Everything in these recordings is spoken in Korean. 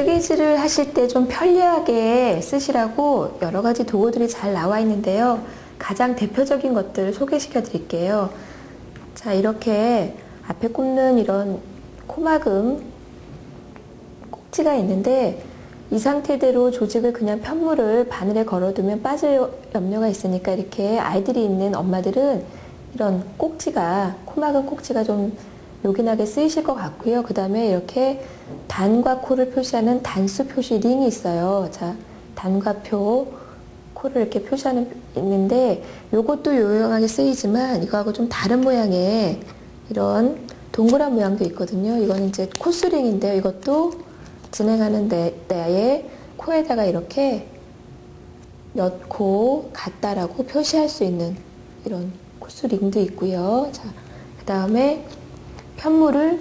스케치를 하실 때 좀 편리하게 쓰시라고 여러 가지 도구들이 잘 나와 있는데요. 가장 대표적인 것들을 소개시켜 드릴게요. 자, 이렇게 앞에 꼽는 이런 코막음 꼭지가 있는데 이 상태대로 조직을 그냥 편물을 바늘에 걸어두면 빠질 염려가 있으니까 이렇게 아이들이 있는 엄마들은 이런 꼭지가 코막은 꼭지가 좀 요긴하게 쓰이실 것 같고요. 그 다음에 이렇게 단과 코를 표시하는 단수 표시 링이 있어요. 자, 단과 표, 코를 이렇게 표시하는 있는데 요것도 요용하게 쓰이지만 이거하고 좀 다른 모양의 이런 동그란 모양도 있거든요. 이거는 이제 코스링인데요. 이것도 진행하는 데, 때에 코에다가 이렇게 엿코 같다라고 표시할 수 있는 이런 코스링도 있고요. 자, 그 다음에 편물을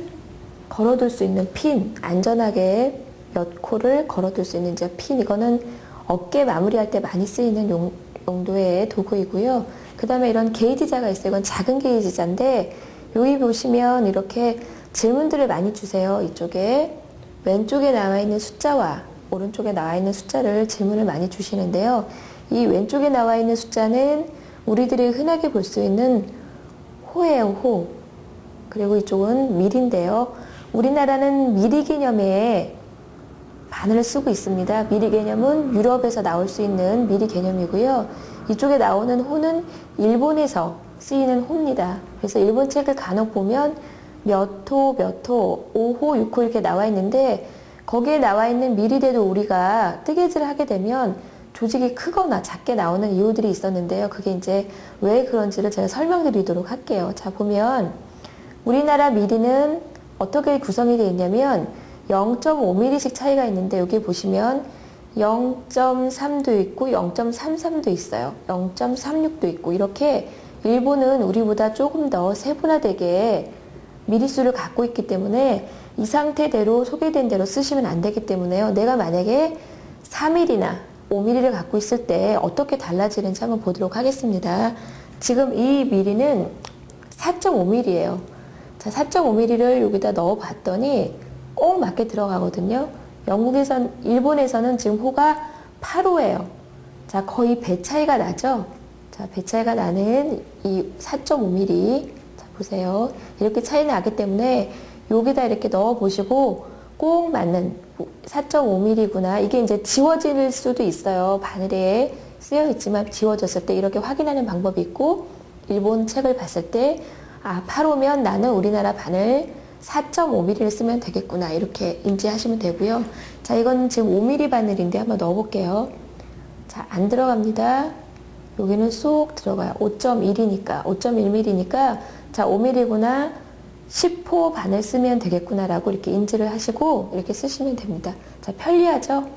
걸어둘 수 있는 핀, 안전하게 몇 코를 걸어둘 수 있는 이제 핀, 이거는 어깨 마무리할 때 많이 쓰이는 용, 용도의 도구이고요. 그 다음에 이런 게이지자가 있어요. 이건 작은 게이지자인데, 여기 보시면 이렇게 질문들을 많이 주세요. 이쪽에. 왼쪽에 나와 있는 숫자와 오른쪽에 나와 있는 숫자를 질문을 많이 주시는데요. 이 왼쪽에 나와 있는 숫자는 우리들이 흔하게 볼 수 있는 호예요, 호. 그리고 이쪽은 밀인데요. 우리나라는 미리 개념에 바늘을 쓰고 있습니다. 미리 개념은 유럽에서 나올 수 있는 미리 개념이고요. 이쪽에 나오는 호는 일본에서 쓰이는 호입니다. 그래서 일본 책을 간혹 보면 몇 호, 몇 호, 5호, 6호 이렇게 나와 있는데 거기에 나와 있는 미리대도 우리가 뜨개질을 하게 되면 조직이 크거나 작게 나오는 이유들이 있었는데요. 그게 이제 왜 그런지를 제가 설명드리도록 할게요. 자, 보면 우리나라 미리는 어떻게 구성이 되어 있냐면 0.5mm씩 차이가 있는데 여기 보시면 0.3도 있고 0.33도 있어요. 0.36도 있고 이렇게 일본은 우리보다 조금 더 세분화되게 미리수를 갖고 있기 때문에 이 상태대로 소개된 대로 쓰시면 안 되기 때문에요. 내가 만약에 3mm나 5mm를 갖고 있을 때 어떻게 달라지는지 한번 보도록 하겠습니다. 지금 이 미리는 4.5mm예요. 자, 4.5mm를 여기다 넣어 봤더니 꼭 맞게 들어가거든요. 영국에선, 일본에서는 지금 호가 8호예요. 자, 거의 배 차이가 나죠? 자, 배 차이가 나는 이 4.5mm. 자, 보세요. 이렇게 차이 나기 때문에 여기다 이렇게 넣어 보시고 꼭 맞는 4.5mm구나. 이게 이제 지워질 수도 있어요. 바늘에 쓰여 있지만 지워졌을 때 이렇게 확인하는 방법이 있고 일본 책을 봤을 때 아, 8호면 나는 우리나라 바늘 4.5mm를 쓰면 되겠구나. 이렇게 인지하시면 되고요. 자, 이건 지금 5mm 바늘인데 한번 넣어볼게요. 자, 안 들어갑니다. 여기는 쏙 들어가요. 5.1이니까, 5.1mm니까, 자, 5mm구나. 10호 바늘 쓰면 되겠구나라고 이렇게 인지를 하시고 이렇게 쓰시면 됩니다. 자, 편리하죠?